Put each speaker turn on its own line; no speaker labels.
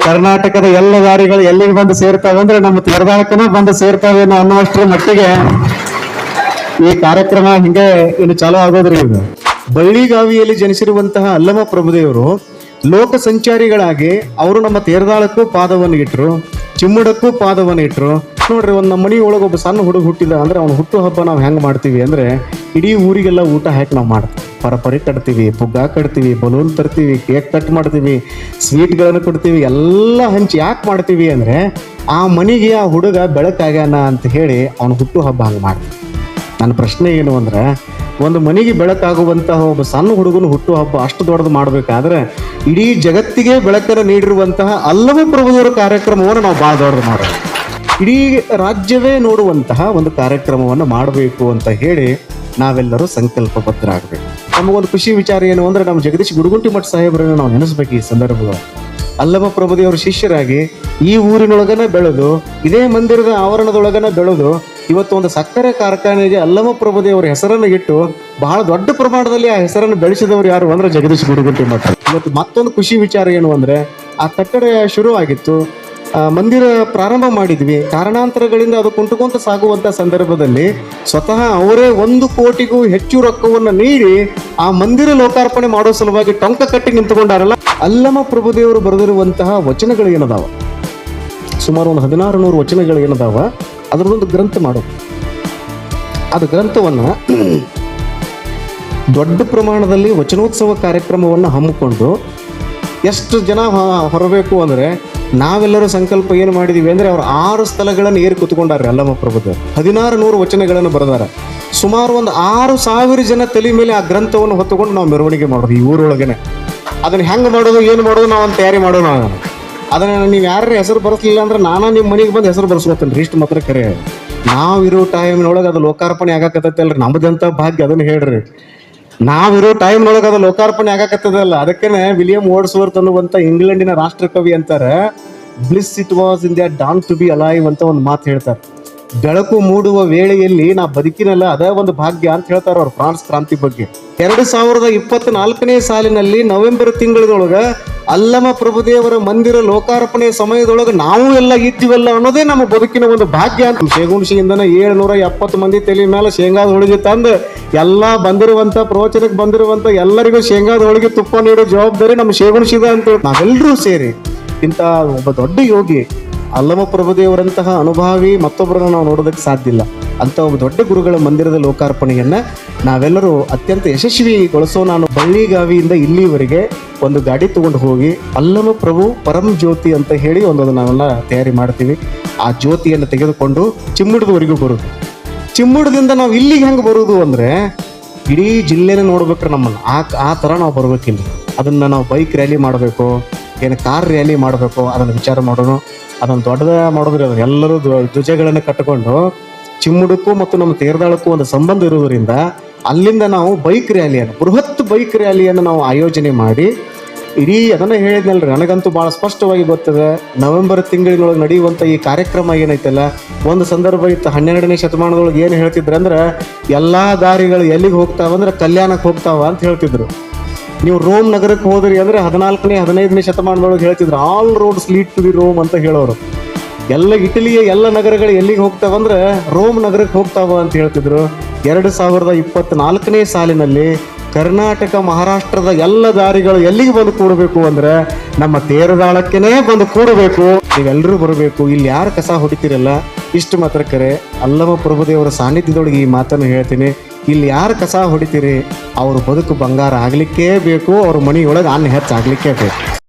ಕರ್ನಾಟಕದ ಎಲ್ಲ ದಾರಿಗಳು ಎಲ್ಲಿಗೆ ಬಂದು ಸೇರ್ತಾವೆ ಅಂದ್ರೆ ನಮ್ಮ ತೆರದಾಳಕ್ಕನೇ ಬಂದು ಸೇರ್ತಾವೆ ಅನ್ನೋ ಅನ್ನುವಷ್ಟರ ಮಟ್ಟಿಗೆ ಈ ಕಾರ್ಯಕ್ರಮ ಹಿಂಗೆ ಇನ್ನು ಚಾಲೂ ಆಗೋದ್ರಿ ಇದು ಬಳ್ಳಿಗಾವಿಯಲ್ಲಿ ಜನಿಸಿರುವಂತಹ ಅಲ್ಲಮ ಪ್ರಭುದೇವರು ಲೋಕ ಸಂಚಾರಿಗಳಾಗಿ ಅವರು ನಮ್ಮ ತೇರದಾಳಕ್ಕೂ ಪಾದವನ್ನು ಇಟ್ರು, ಚಿಮ್ಮಡಕ್ಕೂ ಪಾದವನ್ನು ಇಟ್ರು. ನೋಡ್ರಿ, ಒಂದು ನಮ್ಮ ಮನೆ ಒಳಗೆ ಒಬ್ಬ ಸಣ್ಣ ಹುಡುಗ ಹುಟ್ಟಿದ ಅಂದ್ರೆ ಅವ್ನ ಹುಟ್ಟು ಹಬ್ಬ ನಾವು ಹೆಂಗೆ ಮಾಡ್ತೀವಿ ಅಂದ್ರೆ ಇಡೀ ಊರಿಗೆಲ್ಲ ಊಟ ಹಾಕಿ ನಾವು ಮಾಡ್ತೀವಿ. ಪರಪರಿ ಕಟ್ತೀವಿ, ಪುಗ್ಗ ಕಟ್ತೀವಿ, ಬಲೂನ್ ತರ್ತೀವಿ, ಕೇಕ್ ಕಟ್ ಮಾಡ್ತೀವಿ ಸ್ವೀಟ್ಗಳನ್ನು ಕೊಡ್ತೀವಿ, ಎಲ್ಲ ಹಂಚಿ ಯಾಕೆ ಮಾಡ್ತೀವಿ ಅಂದ್ರೆ ಆ ಮನೆಗೆ ಆ ಹುಡುಗ ಬೆಳಕಾಗ್ಯಾನ ಅಂತ ಹೇಳಿ ಅವನು ಹುಟ್ಟು ಹಬ್ಬ ಹಂಗೆ ಮಾಡ್ತಾನೆ. ನನ್ನ ಪ್ರಶ್ನೆ ಏನು ಅಂದ್ರೆ, ಒಂದು ಮನೆಗೆ ಬೆಳಕಾಗುವಂತಹ ಒಬ್ಬ ಸಣ್ಣ ಹುಡುಗನ ಹುಟ್ಟು ಹಬ್ಬ ಅಷ್ಟು ದೊಡ್ಡದು ಮಾಡಬೇಕಾದ್ರೆ ಇಡೀ ಜಗತ್ತಿಗೆ ಬೆಳಕನ್ನು ನೀಡಿರುವಂತಹ ಅಲ್ಲವೇ ಪ್ರಭುದವರ ಕಾರ್ಯಕ್ರಮವನ್ನು ನಾವು ಭಾಳ ದೊಡ್ಡದು ಮಾಡೋದು. ಇಡೀ ರಾಜ್ಯವೇ ನೋಡುವಂತಹ ಒಂದು ಕಾರ್ಯಕ್ರಮವನ್ನು ಮಾಡಬೇಕು ಅಂತ ಹೇಳಿ ನಾವೆಲ್ಲರೂ ಸಂಕಲ್ಪಬದ್ಧರಾಗಬೇಕು ನಮಗೊಂದು ಖುಷಿ ವಿಚಾರ ಏನು ಅಂದ್ರೆ ನಮ್ಮ ಜಗದೀಶ್ ಗುಡುಗುಂಟಿ ಮಠ ಸಾಹೇಬರನ್ನು ನಾವು ನೆನೆಸ್ಬೇಕು ಈ ಸಂದರ್ಭದಲ್ಲಿ. ಅಲ್ಲಮ ಪ್ರಭುದೇವರ ಶಿಷ್ಯರಾಗಿ ಈ ಊರಿನೊಳಗನ ಬೆಳೆದು ಇದೇ ಮಂದಿರದ ಆವರಣದೊಳಗನ ಬೆಳೆದು ಇವತ್ತು ಒಂದು ಸಕ್ಕರೆ ಕಾರ್ಖಾನೆಗೆ ಅಲ್ಲಮ ಪ್ರಭುದೇವರ ಹೆಸರನ್ನು ಇಟ್ಟು ಬಹಳ ದೊಡ್ಡ ಪ್ರಮಾಣದಲ್ಲಿ ಆ ಹೆಸರನ್ನು ಬೆಳೆಸಿದವರು ಯಾರು ಅಂದ್ರೆ ಜಗದೀಶ್ ಗುಡುಗುಂಟಿ ಮಠ. ಇವತ್ತು ಮತ್ತೊಂದು ಖುಷಿ ವಿಚಾರ ಏನು ಅಂದ್ರೆ ಆ ಕಟ್ಟಡ ಶುರು ಆಗಿತ್ತು ಆ, ಮಂದಿರ ಪ್ರಾರಂಭ ಮಾಡಿದ್ವಿ. ಕಾರಣಾಂತರಗಳಿಂದ ಅದು ಕುಂಟುಕೊಂತ ಸಾಗುವಂತ ಸಂದರ್ಭದಲ್ಲಿ ಸ್ವತಃ ಅವರೇ ಒಂದು ಕೋಟಿಗೂ ಹೆಚ್ಚು ರೊಕ್ಕವನ್ನು ನೀಡಿ ಆ ಮಂದಿರ ಲೋಕಾರ್ಪಣೆ ಮಾಡೋ ಸಲುವಾಗಿ ಟೊಂಕ ಕಟ್ಟಿ ನಿಂತುಕೊಂಡಾರಲ್ಲ ಅಲ್ಲಮ ಪ್ರಭುದೇವರು ಬರೆದಿರುವಂತಹ ವಚನಗಳು ಏನದಾವ? ಸುಮಾರು ಒಂದು ಹದಿನಾರು ನೂರು ವಚನಗಳು ಏನದಾವ? ಅದರದೊಂದು ಗ್ರಂಥ ಮಾಡೋದು ಅದು ಗ್ರಂಥವನ್ನ ದೊಡ್ಡ ಪ್ರಮಾಣದಲ್ಲಿ ವಚನೋತ್ಸವ ಕಾರ್ಯಕ್ರಮವನ್ನು ಹಮ್ಮಿಕೊಂಡು ಎಷ್ಟು ಜನ ಹೊರಬೇಕು ಅಂದರೆ ನಾವೆಲ್ಲರೂ ಸಂಕಲ್ಪ ಏನು ಮಾಡಿದೀವಿ ಅಂದರೆ ಅವ್ರು ಆರು ಸ್ಥಳಗಳನ್ನು ಏರಿ ಕೂತ್ಕೊಂಡಾರೆ ಅಲ್ಲಮ್ಮ ಪ್ರಭುದೇವ್. ಹದಿನಾರು ನೂರು ವಚನಗಳನ್ನು ಬರೆದಾರೆ. ಸುಮಾರು ಒಂದು ಆರು ಸಾವಿರ ಜನ ತಲೆ ಮೇಲೆ ಆ ಗ್ರಂಥವನ್ನು ಹೊತ್ತುಕೊಂಡು ನಾವು ಮೆರವಣಿಗೆ ಮಾಡೋದು ಈ ಊರೊಳಗೇನೆ. ಅದನ್ನು ಹೆಂಗೆ ಮಾಡೋದು, ಏನು ಮಾಡೋದು ನಾವು ಒಂದು ತಯಾರಿ ಮಾಡೋಣ ಅದನ್ನು ನೀವು ಯಾರ ಹೆಸರು ಬರೆಸಲಿಲ್ಲ ಅಂದ್ರೆ ನಾನು ನಿಮ್ಮ ಮನೆಗೆ ಬಂದು ಹೆಸರು ಬರ್ಸ್ಕೊತೇನೆ ರೀ, ಇಷ್ಟು ಮಾತ್ರ ಕರೆ. ನಾವಿರೋ ಟೈಮ್ನೊಳಗೆ ಅದು ಲೋಕಾರ್ಪಣೆ ಆಗಾಕತ್ತೈತಲ್ರಿ, ನಮ್ದಂತ ಭಾಗ್ಯ ಅದನ್ನು ಹೇಳ್ರಿ. ನಾವಿರೋ ಟೈಮ್ನೊಳಗೆ ಅದು ಲೋಕಾರ್ಪಣೆ ಆಗಾಕತ್ತದಲ್ಲ ಅದಕ್ಕೇನೆ ವಿಲಿಯಂ ವರ್ಡ್ಸ್ವರ್ತ್ ಅನ್ನುವಂತ ಇಂಗ್ಲೆಂಡಿನ ರಾಷ್ಟ್ರಕವಿ ಅಂತಾರೆ bliss it was in the dawn to be alive ಅಂತ ಒಂದು ಮಾತು ಹೇಳ್ತಾರೆ. ಬೆಳಕು ಮೂಡುವ ವೇಳೆಯಲ್ಲಿ ನಾ ಬದುಕಿನಲ್ಲ ಅದೇ ಒಂದು ಭಾಗ್ಯ ಅಂತ ಹೇಳ್ತಾರೆ ಅವ್ರು ಫ್ರಾನ್ಸ್ ಕ್ರಾಂತಿ ಬಗ್ಗೆ. ಎರಡು ಸಾವಿರದ ಇಪ್ಪತ್ನಾಲ್ಕನೇ ಸಾಲಿನಲ್ಲಿ ನವೆಂಬರ್ ತಿಂಗಳದೊಳಗ ಅಲ್ಲಮ ಪ್ರಭುದೇವರ ಮಂದಿರ ಲೋಕಾರ್ಪಣೆ ಸಮಯದೊಳಗೆ ನಾವು ಎಲ್ಲ ಇದ್ದೀವಲ್ಲ ಅನ್ನೋದೇ ನಮ್ಮ ಬದುಕಿನ ಒಂದು ಭಾಗ್ಯ ಅಂತ. ಶೇಗುಣಸಿಯಿಂದನೇ ಏಳ್ನೂರ ಎಪ್ಪತ್ತು ಮಂದಿ ತಲೆ ಮೇಲೆ ಶೇಂಗಾದ ಹೋಳಿಗೆ ತಂದು ಎಲ್ಲ ಬಂದಿರುವಂತ, ಪ್ರವಚನಕ್ಕೆ ಬಂದಿರುವಂತ ಎಲ್ಲರಿಗೂ ಶೇಂಗಾದ ಹೋಳಿಗೆ ತುಪ್ಪ ನೀಡೋ ಜವಾಬ್ದಾರಿ ನಮ್ಮ ಶೇಗುಣಸಿದ ಅಂತ ನಾವೆಲ್ಲರೂ ಸೇರಿ ಇಂಥ ಒಬ್ಬ ದೊಡ್ಡ ಯೋಗಿ ಅಲ್ಲಮ ಪ್ರಭುದೇವರಂತಹ ಅನುಭಾವಿ ಮತ್ತೊಬ್ಬರನ್ನು ನಾವು ನೋಡೋದಕ್ಕೆ ಸಾಧ್ಯ ಇಲ್ಲ. ಅಂತ ಒಬ್ಬ ದೊಡ್ಡ ಗುರುಗಳ ಮಂದಿರದ ಲೋಕಾರ್ಪಣೆಯನ್ನ ನಾವೆಲ್ಲರೂ ಅತ್ಯಂತ ಯಶಸ್ವಿಗೊಳಿಸೋ ನಾನು ಬಳ್ಳಿಗಾವಿಯಿಂದ ಇಲ್ಲಿವರೆಗೆ ಒಂದು ಗಾಡಿ ತಗೊಂಡು ಹೋಗಿ ಅಲ್ಲಮ ಪ್ರಭು ಪರಂ ಜ್ಯೋತಿ ಅಂತ ಹೇಳಿ ಒಂದು ನಾವೆಲ್ಲ ತಯಾರಿ ಮಾಡ್ತೀವಿ. ಆ ಜ್ಯೋತಿಯನ್ನು ತೆಗೆದುಕೊಂಡು ಚಿಮ್ಮುಡದವರೆಗೂ ಬರುದು. ಚಿಮ್ಮುಡದಿಂದ ನಾವು ಇಲ್ಲಿಗೆ ಹೆಂಗೆ ಬರುವುದು ಅಂದ್ರೆ ಇಡೀ ಜಿಲ್ಲೆನೇ ನೋಡ್ಬೇಕ್ರೆ ನಮ್ಮನ್ನು. ಆ ಆ ಥರ ನಾವು ಬರ್ಬೇಕಿಲ್ಲ. ಅದನ್ನ ನಾವು ಬೈಕ್ ರ್ಯಾಲಿ ಮಾಡಬೇಕು, ಏನು ಕಾರ್ ರ್ಯಾಲಿ ಮಾಡಬೇಕು, ಅದನ್ನು ವಿಚಾರ ಮಾಡೋಣ. ಅದನ್ನು ದೊಡ್ಡದ ಮಾಡೋದ್ರಿ ಅದು ಎಲ್ಲರೂ ಧ್ವಜಗಳನ್ನು ಕಟ್ಟಿಕೊಂಡು ಚಿಮ್ಮುಡಕ್ಕೂ ಮತ್ತು ನಮ್ಮ ತೇರ್ದಾಳಕ್ಕೂ ಒಂದು ಸಂಬಂಧ ಇರುವುದರಿಂದ ಅಲ್ಲಿಂದ ನಾವು ಬೈಕ್ ರ್ಯಾಲಿಯನ್ನು, ಬೃಹತ್ ಬೈಕ್ ರ್ಯಾಲಿಯನ್ನು ನಾವು ಆಯೋಜನೆ ಮಾಡಿ ಇಡೀ ಅದನ್ನ ಹೇಳಿದ್ನಲ್ರಿ. ನನಗಂತೂ ಭಾಳ ಸ್ಪಷ್ಟವಾಗಿ ಗೊತ್ತದೆ, ನವೆಂಬರ್ ತಿಂಗಳಿನೊಳಗೆ ನಡೆಯುವಂಥ ಈ ಕಾರ್ಯಕ್ರಮ ಏನೈತಲ್ಲ, ಒಂದು ಸಂದರ್ಭ ಇತ್ತು, ಹನ್ನೆರಡನೇ ಶತಮಾನದೊಳಗೆ ಏನು ಹೇಳ್ತಿದ್ರು ಅಂದ್ರೆ, ಎಲ್ಲಾ ದಾರಿಗಳು ಎಲ್ಲಿಗೆ ಹೋಗ್ತಾವಂದ್ರೆ ಕಲ್ಯಾಣಕ್ಕೆ ಹೋಗ್ತಾವ ಅಂತ ಹೇಳ್ತಿದ್ರು. ನೀವು ರೋಮ್ ನಗರಕ್ಕೆ ಹೋದ್ರಿ ಅಂದ್ರೆ ಹದಿನಾಲ್ಕನೇ, ಹದಿನೈದನೇ ಶತಮಾನದೊಳಗೆ ಹೇಳ್ತಿದ್ರು all roads lead to the Rome ಅಂತ ಹೇಳೋರು. ಎಲ್ಲ ಇಟಲಿಯ ಎಲ್ಲ ನಗರಗಳು ಎಲ್ಲಿಗೆ ಹೋಗ್ತಾವ ಅಂದ್ರೆ ರೋಮ್ ನಗರಕ್ಕೆ ಹೋಗ್ತಾವ ಅಂತ ಹೇಳ್ತಿದ್ರು. ಎರಡು ಸಾವಿರದ ಇಪ್ಪತ್ನಾಲ್ಕನೇ ಸಾಲಿನಲ್ಲಿ ಕರ್ನಾಟಕ, ಮಹಾರಾಷ್ಟ್ರದ ಎಲ್ಲ ದಾರಿಗಳು ಎಲ್ಲಿಗೆ ಬಂದು ಕೂಡಬೇಕು ಅಂದ್ರೆ ನಮ್ಮ ತೇರದಾಳಕ್ಕೆನೇ ಬಂದು ಕೂಡಬೇಕು. ನೀವೆಲ್ಲರೂ ಬರಬೇಕು. ಇಲ್ಲಿ ಯಾರು ಕಸ ಹೊಡಿತೀರಲ್ಲ? ಇಷ್ಟು ಮಾತ್ರ ಕರೆ. ಅಲ್ಲಮ ಪ್ರಭುದೇವರ ಸಾನ್ನಿಧ್ಯದೊಳಗೆ ಈ ಮಾತನ್ನು ಹೇಳ್ತೀನಿ. ಇಲ್ಲಿ ಯಾರು ಕಸ ಹೊಡಿತೀರಿ? ಅವ್ರ ಬದುಕು ಬಂಗಾರ ಆಗಲಿಕ್ಕೇ ಬೇಕು ಅವ್ರ ಮನೆಯೊಳಗೆ ಅನ್ನ ಹೆಚ್ಚಾಗಲಿಕ್ಕೇ ಬೇಕು.